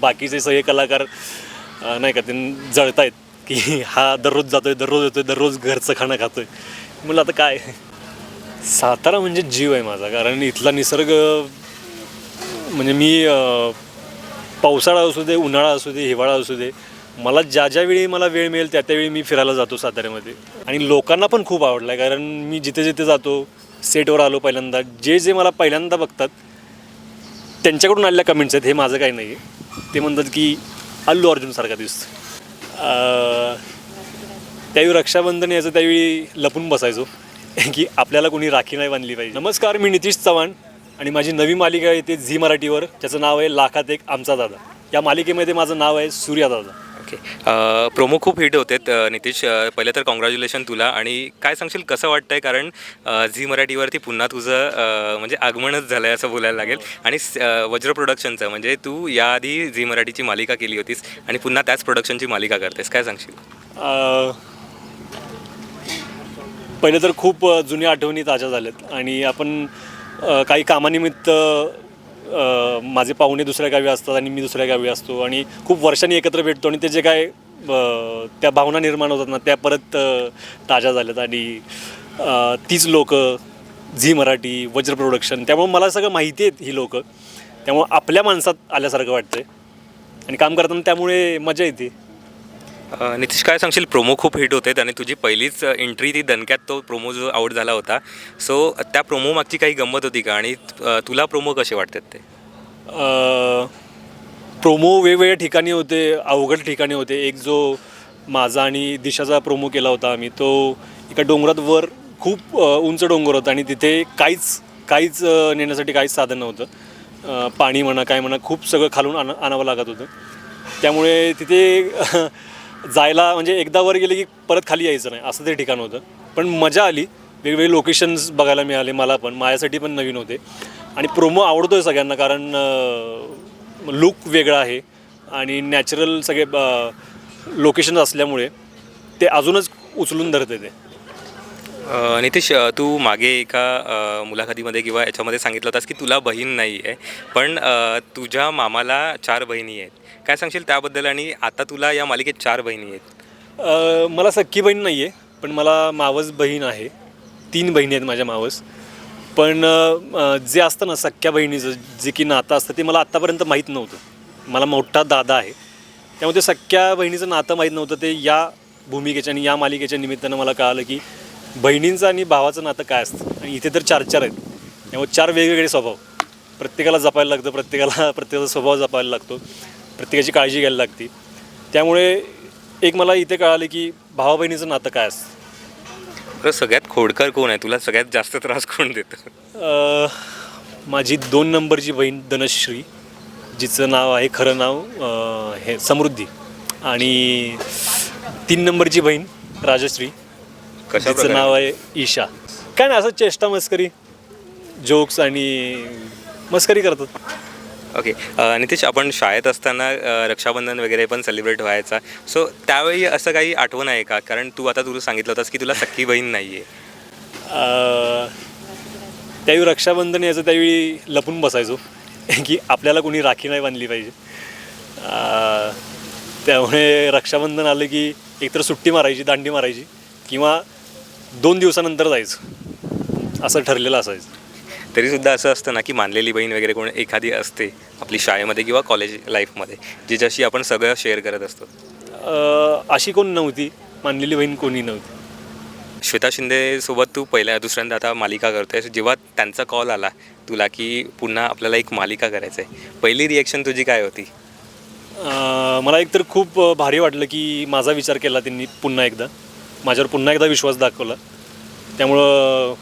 बाकीचे सगळे कलाकार नाही का ते जळतायत की हा दररोज जातोय दररोज येतोय दररोज घरचं खाणं खातोय. म्हणलं आता काय? सातारा म्हणजे जीव आहे माझा कारण इथला निसर्ग म्हणजे मी पावसाळा असू दे उन्हाळा असू दे हिवाळा असू दे मला ज्या ज्यावेळी मला वेळ मिळेल त्या त्यावेळी मी फिरायला जातो साताऱ्यामध्ये. आणि लोकांना पण खूप आवडलं आहे कारण मी जिथे जिथे जातो सेटवर आलो पहिल्यांदा जे जे मला पहिल्यांदा बघतात त्यांच्याकडून आलेल्या कमेंट्स आहेत हे माझं काही नाही आहे ते म्हणतात की अल्लू अर्जुनसारखा दिसतो. त्यावेळी रक्षाबंधन यायचं त्यावेळी लपून बसायचो. की आपल्याला कोणी राखी नाही बांधली पाहिजे. नमस्कार मी नितीश चव्हाण आणि माझी नवी मालिका येते झी मराठीवर. ज्याचं नाव आहे लाखात एक आमचा दादा. या मालिकेमध्ये माझं नाव आहे सूर्या दादा. ओके प्रोमो खूप हिट होते नितीश पहिलं तर कॉंग्रॅच्युलेशन तुला आणि काय सांगशील कसं वाटतंय? कारण झी मराठीवरती पुन्हा तुझं म्हणजे आगमनच झालं आहे असं बोलायला लागेल. आणि स- अ, वज्र प्रोडक्शनचं म्हणजे तू याआधी झी मराठीची मालिका केली होतीस आणि पुन्हा त्याच प्रोडक्शनची मालिका करतेस. काय सांगशील? पहिले तर खूप जुन्या आठवणी ताज्या झाल्यात आणि आपण काही कामानिमित्त माझे पाहुणे दुसऱ्या गावी असतात आणि मी दुसऱ्या गावी असतो आणि खूप वर्षांनी एकत्र भेटतो आणि ते जे काय त्या भावना निर्माण होतात ना त्या परत ताज्या झाल्यात. आणि तीच लोक झी मराठी वज्र प्रोडक्शन त्यामुळे मला सगळं माहिती आहेत ही लोक. त्यामुळं आपल्या माणसात आल्यासारखं वाटतं आणि काम करताना त्यामुळे मजा येते. नितीश काय सांगशील? प्रोमो खूप हिट होते आणि तुझी पहिलीच एंट्री ती दणक्यात तो प्रोमो जो आउट झाला होता. सो त्या प्रोमो मागची काही गंमत होती का? आणि तुला प्रोमो कसे वाटतात ते? प्रोमो वेगवेगळ्या ठिकाणी होते अवघड ठिकाणी होते. एक जो माझा आणि दिशाचा प्रोमो केला होता आम्ही तो एका डोंगरात वर खूप उंच डोंगर होता आणि तिथे काहीच काहीच नेण्यासाठी काहीच साधन नव्हतं. पाणी म्हणा काय म्हणा खूप सगळं खालून आण आणावं लागत होतं. त्यामुळे तिथे जायला म्हणजे एकदा वर गेले की परत खाली यायचं नाही असं ते ठिकाण होतं. पण मजा आली. वेगवेगळे लोकेशन्स बघायला मिळाले मला पण. माझ्यासाठी पण नवीन होते. आणि प्रोमो आवडतो आहे सगळ्यांना कारण लुक वेगळा आहे आणि नॅचरल सगळे लोकेशन असल्यामुळे ते अजूनच उचलून धरते ते. नितीश तू मागे एका मुलाखतीमध्ये किंवा याच्यामध्ये सांगितलं होतास की तुला बहीण नाही आहे पण तुझ्या मामाला चार बहिणी आहेत. काय सांगशील त्याबद्दल आणि आता तुला या मालिकेत चार बहिणी आहेत? मला सख्खी बहीण नाही आहे पण मला मावस बहीण आहे. तीन बहिणी आहेत माझ्या मावस. पण जे असतं ना सख्ख्या बहिणीचं जे की नातं असतं ते मला आत्तापर्यंत माहीत नव्हतं. मला मोठा दादा आहे. त्यामुळे ते सख्ख्या बहिणीचं नातं माहीत नव्हतं ते या भूमिकेच्या आणि या मालिकेच्या निमित्तानं मला कळालं की बहिणींचं आणि भावाचं नातं काय असतं? आणि इथे तर चार चार आहेत. त्यामुळे चार वेगवेगळे स्वभाव. प्रत्येकाला जपायला लागतं प्रत्येकाला प्रत्येकाचा स्वभाव जपायला लागतो. प्रत्येकाची काळजी घ्यायला लागते. त्यामुळे एक मला इथे कळालं की भावा बहिणीचं नातं काय असतं? तर सगळ्यात खोडकर कोण आहे? तुला सगळ्यात जास्त त्रास कोण देतं? अ, माझी दोन नंबरची बहीण धनश्री जिचं नाव आहे खरं नाव अ, हे समृद्धी. आणि तीन नंबरची बहीण राजश्री. कशा जिचं नाव आहे ईशा. काय नाही असं चेष्टा मस्करी जोक्स आणि मस्करी करतात ओके. अ, नितीश आपण शाळेत असताना अ, रक्षाबंधन वगैरे पण सेलिब्रेट व्हायचा. सो त्यावेळी असं काही आठवण आहे का? कारण तू आता तुला सांगितलं होतास की तुला सख्खी बहीण नाही आहे अ, त्यावेळी रक्षाबंधन यायचं त्यावेळी लपून बसायचो. की आपल्याला कोणी राखी नाही बांधली पाहिजे. अ, त्यामुळे रक्षाबंधन आलं की एकतर सुट्टी मारायची दांडी मारायची किंवा दोन दिवसानंतर जायचं. असं ठरलेलं असायचं. तरीसुद्धा असं असतं ना की मानलेली बहीण वगैरे कोण एखादी असते आपली शाळेमध्ये किंवा कॉलेज लाईफमध्ये जिच्याशी आपण सगळं शेअर करत असतो. अ, अशी कोण नव्हती. मानलेली बहीण कोणी नव्हती. श्वेता शिंदेसोबत तू पहिल्या दुसऱ्यांदा आता मालिका करतोय जेव्हा त्यांचा कॉल आला तुला की पुन्हा आपल्याला एक मालिका करायचं आहे पहिली रिॲक्शन तुझी काय होती? अ, मला एकतर खूप भारी वाटलं की माझा विचार केला त्यांनी पुन्हा एकदा. माझ्यावर पुन्हा एकदा विश्वास दाखवला. त्यामुळं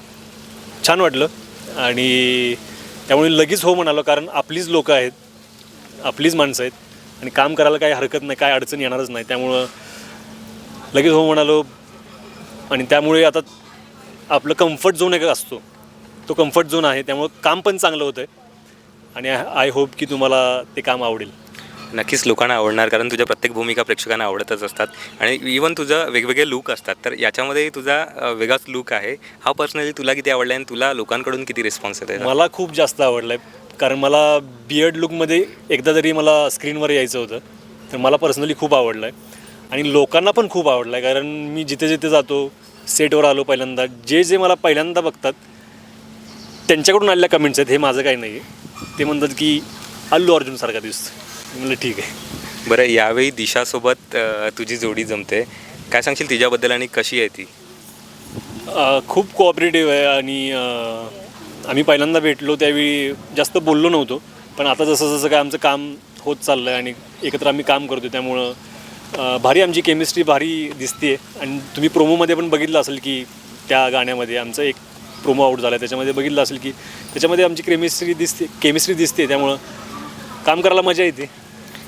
छान वाटलं. आणि त्यामुळे लगेच हो म्हणालो कारण आपलीच लोकं आहेत आपलीच माणसं आहेत आणि काम करायला काही हरकत नाही काय अडचण येणारच नाही. त्यामुळं लगेच हो म्हणालो. आणि त्यामुळे आता आपलं कम्फर्ट झोन एक असतो. तो कम्फर्ट झोन आहे. त्यामुळं काम पण चांगलं होतं आहे आणि आय होप की तुम्हाला ते काम आवडेल. नक्कीच लोकांना आवडणार कारण तुझ्या प्रत्येक भूमिका प्रेक्षकांना आवडतच असतात. आणि इवन तुझं वेगवेगळे लुक असतात. तर याच्यामध्ये तुझा वेगळाच लुक आहे. हा पर्सनली तुला किती आवडला आणि तुला लोकांकडून किती रिस्पॉन्स येते मला खूप जास्त आवडला आहे कारण मला बियर्ड लुकमध्ये एकदा तरी मला स्क्रीनवर यायचं होतं. तर मला पर्सनली खूप आवडलं आहे आणि लोकांना पण खूप आवडलं आहे कारण मी जिथे जिथे जातो सेटवर आलो पहिल्यांदा जे जे मला पहिल्यांदा बघतात त्यांच्याकडून आलेल्या कमेंट्स आहेत. हे माझं काही नाही आहे ते म्हणतात की अल्लू अर्जुनसारखा दिसतो म्हणलं ठीक आहे. बरं यावेळी दिशासोबत अ, तुझी जोडी जमते. काय सांगशील तिच्याबद्दल आणि कशी आहे ती? अ, खूप कोऑपरेटिव्ह आहे आणि अ, आम्ही पहिल्यांदा भेटलो त्यावेळी जास्त बोललो नव्हतो. पण आता जसं जसं काय आमचं काम होत चाललं आहे आणि एकत्र आम्ही काम करतो त्यामुळं अ, भारी आमची केमिस्ट्री भारी दिसते आणि तुम्ही प्रोमोमध्ये पण बघितलं असेल की त्या गाण्यामध्ये आमचं एक प्रोमो आउट झाला आहे त्याच्यामध्ये बघितलं असेल की त्याच्यामध्ये आमची केमिस्ट्री दिसते केमिस्ट्री दिसते त्यामुळं काम करायला मजा येते.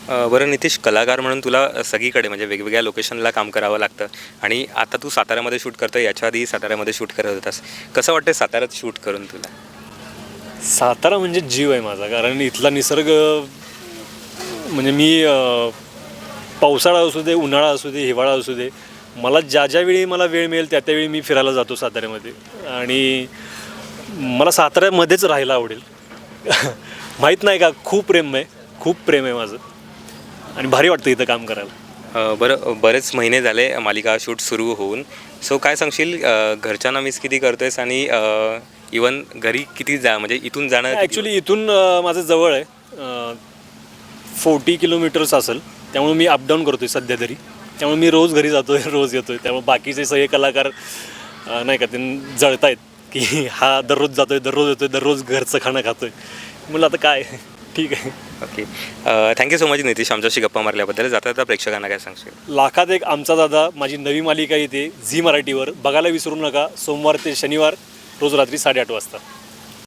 बरं नितीश कलाकार म्हणून तुला सगळीकडे म्हणजे वेगवेगळ्या लोकेशनला काम करावं लागतं. आणि आता तू साताऱ्यामध्ये शूट करतो याच्या आधी साताऱ्यामध्ये शूट करत होतास. कसं वाटतं साताऱ्यात शूट करून तुला? सातारा म्हणजे जीव आहे माझा कारण इथला निसर्ग म्हणजे मी पावसाळा असू दे उन्हाळा असू दे हिवाळा असू दे मला ज्या ज्यावेळी मला वेळ मिळेल त्या त्यावेळी मी फिरायला जातो साताऱ्यामध्ये. आणि मला साताऱ्यामध्येच राहायला आवडेल. माहीत नाही का खूप प्रेम आहे खूप प्रेम आहे माझं. आणि भारी वाटतं इथं काम करायला. अ, बरं बरेच महिने झाले मालिका शूट सुरू होऊन. सो काय सांगशील? अ, घरच्यांना मिस किती करतोयस आणि इवन घरी किती जा म्हणजे इथून जाणं किती- ॲक्च्युली इथून अ, माझं जवळ आहे. फोर्टी किलोमीटर्स असेल. त्यामुळे मी अपडाऊन करतो आहे सध्या तरी. त्यामुळे मी रोज घरी जातो आहे रोज येतो आहे त्यामुळे बाकीचे सगळे कलाकार अ, नाही का ते जळतायत की हा दररोज जातो आहे दररोज येतो आहे दररोज घरचं खाणं खातो आहे म्हणलं आता काय? ठीक आहे. Okay. Thank you so much Nitish. आमच्याशी गप्पा मारल्याबद्दल. जाता जाता प्रेक्षकांना काय सांगशील? लाखात एक आमचा दादा माझी नवी मालिका येते झी मराठीवर. बघायला विसरू नका. सोमवार ते शनिवार रोज रात्री साडेआठ वाजता.